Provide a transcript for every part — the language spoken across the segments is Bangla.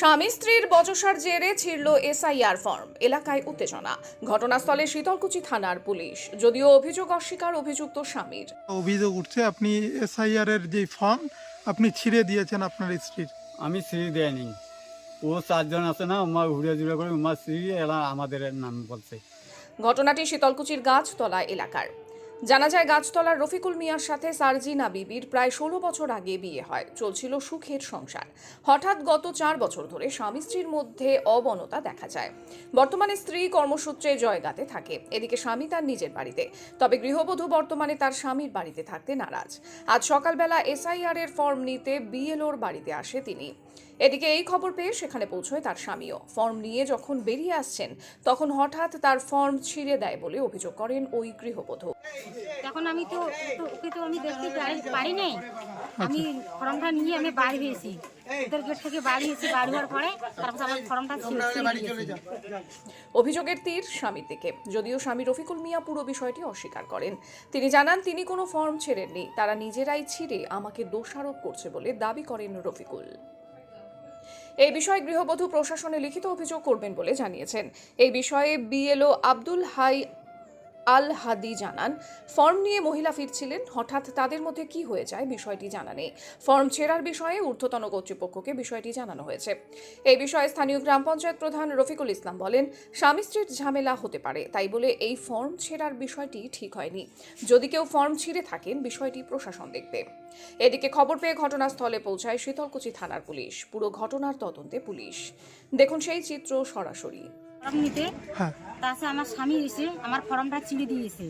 স্বামী স্ত্রীর বচসার জেরে ছিঁড়ল এসআইআর ফর্ম এলাকায় উত্তেজনা। ঘটনাস্থলে শীতলকুচি থানার পুলিশ যদিও অভিযোগ অস্বীকার অভিযুক্ত স্বামীর। অভিযোগ উঠছে আপনি এসআইআর এর যে ফর্ম আপনি ছিঁড়ে দিয়েছেন আপনার স্ত্রীর। আমি সিঁড়ি দেয়নি। ও চারজন আছে না আমার ঘুরে ঘুরে করে আমার সিঁড়ি এরা আমাদের নাম বলছে। ঘটনাটি শীতলকুচির গাছতলা এলাকার। জানা যায় গাছতলার রফিকুল মিয়ার সাথে সার্জিনা বিবির প্রায় ষোলো বছর আগে বিয়ে হয়। চলছিল সুখের সংসার। হঠাৎ গত চার বছর ধরে স্বামী স্ত্রীর মধ্যে অবনতা দেখা যায়। বর্তমানে স্ত্রী কর্মসূত্রে জয়গাতে থাকে। এদিকে স্বামী তার নিজের বাড়িতে। তবে গৃহবধূ বর্তমানে তার স্বামীর বাড়িতে থাকতে নারাজ। আজ সকালবেলা এসআইআর এর ফর্ম নিতে বিএলওর বাড়িতে আসে তিনি। এদিকে এই খবর পেয়ে সেখানে পৌঁছয় তার স্বামীও। ফর্ম নিয়ে যখন বেরিয়ে আসছেন তখন হঠাৎ তার ফর্ম ছিঁড়ে দেয় বলে অভিযোগ করেন ওই গৃহবধূ। তখন আমি তো তো ওকে তো আমি দেখতে পারি- পারি নাই। আমি ফর্মটা নিয়ে আমি বাড়ি হয়েছি। ওদের গেট থেকে বাড়ি হয়েছি বাড়ি হওয়ার পরে তারপর আমার ফর্মটা। অভিযোগের তীর স্বামীর দিকে। যদিও স্বামী রফিকুল মিয়া পুরো বিষয়টি অস্বীকার করেন। তিনি জানান তিনি কোনো ফর্ম ছেড়েননি। তারা নিজেরাই ছিঁড়ে আমাকে দোষারোপ করছে বলে দাবি করেন রফিকুল। এই বিষয়ে গৃহবধূ প্রশাসনে লিখিত অভিযোগ করবেন বলে জানিয়েছেন। এই বিষয়ে বিএলও আব্দুল হাই আল হাদি জানান, ফর্ম নিয়ে মহিলা ফিরছিলেন, হঠাৎ তাদের মধ্যে কি হয়ে যায় বিষয়টি জানা নেই। ফর্ম ছেঁড়ার বিষয়ে ঊর্ধ্বতন কর্তৃপক্ষকে বিষয়টি জানানো হয়েছে। এই বিষয়ে স্থানীয় গ্রাম পঞ্চায়েত প্রধান রফিকুল ইসলাম বলেন, স্বামী স্ত্রীর ঝামেলা হতে পারে, তাই বলে এই ফর্ম ছেঁড়ার বিষয়টি ঠিক হয়নি। যদি কেউ ফর্ম ছিঁড়ে থাকেন, বিষয়টি প্রশাসন দেখবে। এদিকে খবর পেয়ে ঘটনাস্থলে পৌঁছায় শীতলকুচি থানার পুলিশ। পুরো ঘটনার তদন্তে পুলিশ। দেখুন সেই চিত্র সরাসরি। ফর্ম নিতে। হ্যাঁ। তাছাড়া আমার স্বামী এসে আমার ফর্মটা ছিঁড়ে দিয়েছে।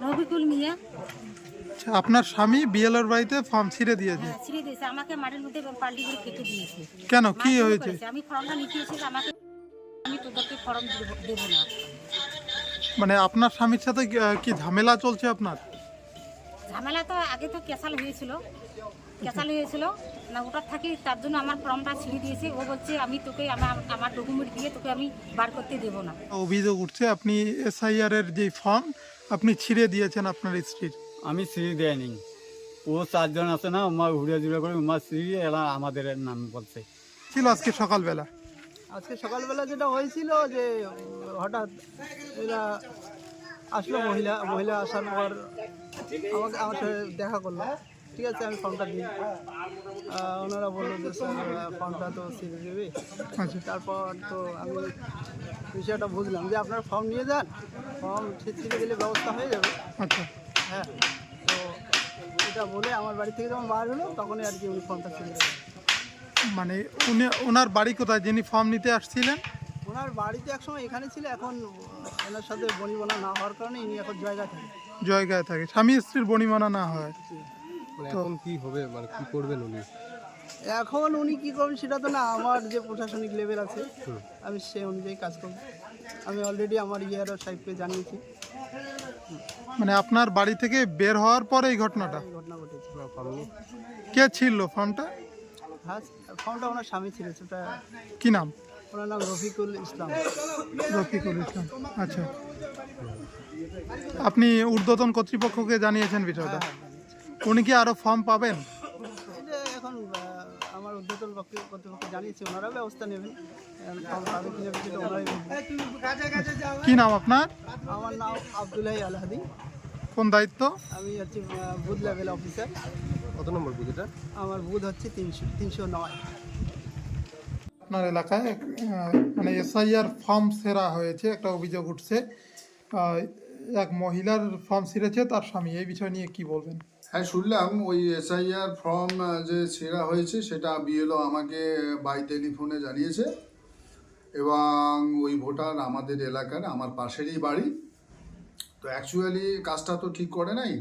রবিকুল মিয়া। আচ্ছা, আপনার স্বামী বিএলওর বাড়িতে ফর্ম ছিঁড়ে দিয়েছে? হ্যাঁ, ছিঁড়ে দিয়েছে। আমাকে মাটির মধ্যে পাল্টি করে কেটে দিয়েছে। কেন? কি হয়েছে? আমি ফর্মটা নিতে এসেছি আমাকে আমি তোদেরকে ফর্ম দেব- না। মানে আপনার স্বামীর সাথে কি- ঝামেলা চলছে আপনার? ঝামেলা তো আগে তো ক্যাসাল হয়েছিল। ক্যাসাল হয়েছিল না ওটা থাকি তার জন্য আমার ফর্মটা ছিঁড়ে দিয়েছে। ও বলছে আমি তোকে আমার আমার ডকুমেন্ট দিয়ে তোকে আমি বার করতে দেবো না। অভিযোগ উঠছে আপনি এসআইআর এর যে ফর্ম আপনি ছিঁড়ে দিয়েছেন আপনার স্ত্রীর। আমি ছিঁড়ে দেয়নি। ও চারজন আছে না আমার ঘুরে ঘুরে করে আমার সিঁড়ি এরা আমাদের নাম বলছে। ছিল আজকে সকালবেলা। আজকে সকালবেলা যেটা হয়েছিল যে হঠাৎ এরা আসলো মহিলা মহিলা আসার পর আমাকে আমার সাথে দেখা করল। ঠিক আছে আমি ফর্মটা দিই। ওনারা বলল যে স্যার ফর্মটা তো ছিঁড়ে দেবে। আচ্ছা। তারপর তো আমি বিষয়টা বুঝলাম যে আপনার ফর্ম নিয়ে যান। ফর্ম ছিঁড়ে দিলে ব্যবস্থা হয়ে যাবে। আচ্ছা। হ্যাঁ তো এটা বলে আমার বাড়ি থেকে যখন বার হলো তখনই আর কি উনি ফর্মটা দেবেন মানে উনি ওনার বাড়ি কোথায়? যিনি ফর্ম নিতে আসছিলেন? ওনার বাড়িতে একসময় এখানে ছিল এখন ওনার সাথে বনিবনা না হওয়ার কারণে ইনি এখন জায়গা থাকে জয়গায় থাকে। স্বামী স্ত্রীর বনিমানা না হয়। মানে এখন কি হবে? মানে কি করবেন উনি? এখন উনি কি করবেন সেটা তো না আমার যে প্রশাসনিক লেভেল আছে আমি সে অনুযায়ী কাজ করব। আমি অলরেডি আমার ইয়ার সাহেবকে জানিয়েছি। মানে আপনার বাড়ি থেকে বের হওয়ার পরে এই ঘটনাটা? ঘটনা ঘটেছে। কে ছিল ফর্মটা হ্যাঁ ফর্মটা ওনার স্বামী ছিল সেটা কি নাম? ওনার নাম রফিকুল ইসলাম। রফিকুল ইসলাম আচ্ছা। আপনি ঊর্ধ্বতন কর্তৃপক্ষকে জানিয়েছেন বিষয়টা? উনি কি আরও ফর্ম পাবেন? এখন আমার উদ্যোতন কর্তৃপক্ষ জানিয়েছি ওনারা ব্যবস্থা নেবেন। বলবেন। কি নাম আপনার? আমার নাম আবদুল্লাহ আলহাদি। কোন দায়িত্ব? আমি হচ্ছি বুথ লেভেল অফিসার কত নম্বর বুঝেটা আমার বুথ হচ্ছে তিনশো তিনশো নয়। আপনার এলাকায় মানে এসআইআর ফর্ম সেরা হয়েছে একটা অভিযোগ উঠছে। এক মহিলার ফর্ম ছিঁড়েছে তার স্বামী। এই বিষয় নিয়ে কি বলবেন? হ্যাঁ শুনলাম ওই এসআইআর ফর্ম যে ছেঁড়া হয়েছে সেটা বিএলও আমাকে বাই টেলিফোনে জানিয়েছে এবং ওই ভোটার আমাদের এলাকার, আমার পাশেরই বাড়ি। তো অ্যাকচুয়ালি কাজটা তো ঠিক করে নাই।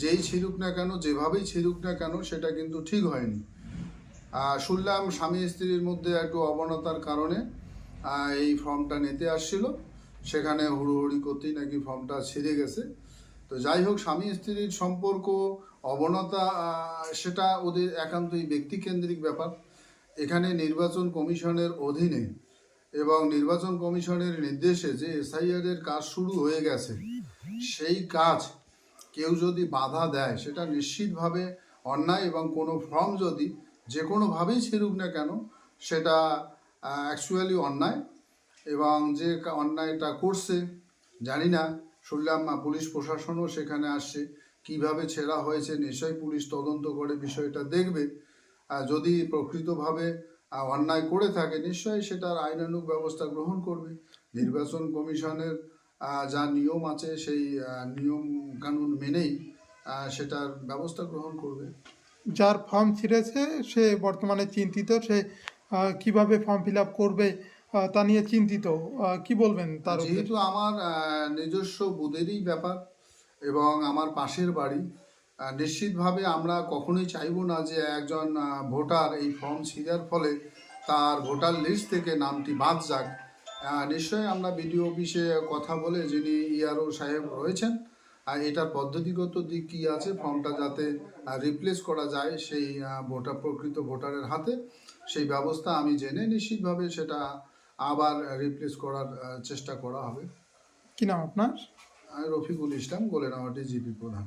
যেই ছিড়ুক না কেন, যেভাবেই ছিড়ুক না কেন, সেটা কিন্তু ঠিক হয়নি। শুনলাম স্বামী স্ত্রীর মধ্যে একটু অবনতার কারণে এই ফর্মটা নিতে আসছিল। সেখানে হুড়োহুড়ি করতেই নাকি ফর্মটা ছিঁড়ে গেছে। তো যাই হোক, স্বামী স্ত্রীর সম্পর্ক, অবনতা সেটা ওদের একান্তই ব্যক্তিকেন্দ্রিক ব্যাপার। এখানে নির্বাচন কমিশনের অধীনে এবং নির্বাচন কমিশনের নির্দেশে যে এসআইআর এর কাজ শুরু হয়ে গেছে, সেই কাজ কেউ যদি বাধা দেয়, সেটা নিশ্চিতভাবে অন্যায় এবং কোনো ফর্ম যদি যে কোনোভাবেই ছিড়ুক না কেন, সেটা অ্যাকচুয়ালি অন্যায় এবং যে অন্যায়টা করছে, জানি না। শুনলাম পুলিশ প্রশাসনও সেখানে আসছে। কীভাবে ছেঁড়া হয়েছে নিশ্চয়ই পুলিশ তদন্ত করে বিষয়টা দেখবে। যদি প্রকৃতভাবে অন্যায় করে থাকে, নিশ্চয়ই সেটার আইনানুগ ব্যবস্থা গ্রহণ করবে। নির্বাচন কমিশনের যা নিয়ম আছে, সেই নিয়ম কানুন মেনেই সেটার ব্যবস্থা গ্রহণ করবে। যার ফর্ম ছিঁড়েছে, সে বর্তমানে চিন্তিত। সে কীভাবে ফর্ম ফিল করবে তা নিয়ে চিন্তিত। কি বলবেন তার যেহেতু আমার নিজস্ব বুধেরই ব্যাপার এবং আমার পাশের বাড়ি নিশ্চিতভাবে আমরা কখনোই চাইব না যে একজন ভোটার এই ফর্ম ছিঁড়ার ফলে তার ভোটার লিস্ট থেকে নামটি বাদ যাক। নিশ্চয়ই আমরা বিডিও অফিসে কথা বলে যিনি ইআরও সাহেব রয়েছেন আর এটার পদ্ধতিগত দিক কী আছে ফর্মটা যাতে রিপ্লেস করা যায় সেই ভোটার প্রকৃত ভোটারের হাতে সেই ব্যবস্থা আমি জেনে নিশ্চিতভাবে সেটা আবার রিপ্লেস করার চেষ্টা করা হবে। কি নাম আপনার? আমি রফিকুল ইসলাম গোলেনামাটি জিপি প্রধান।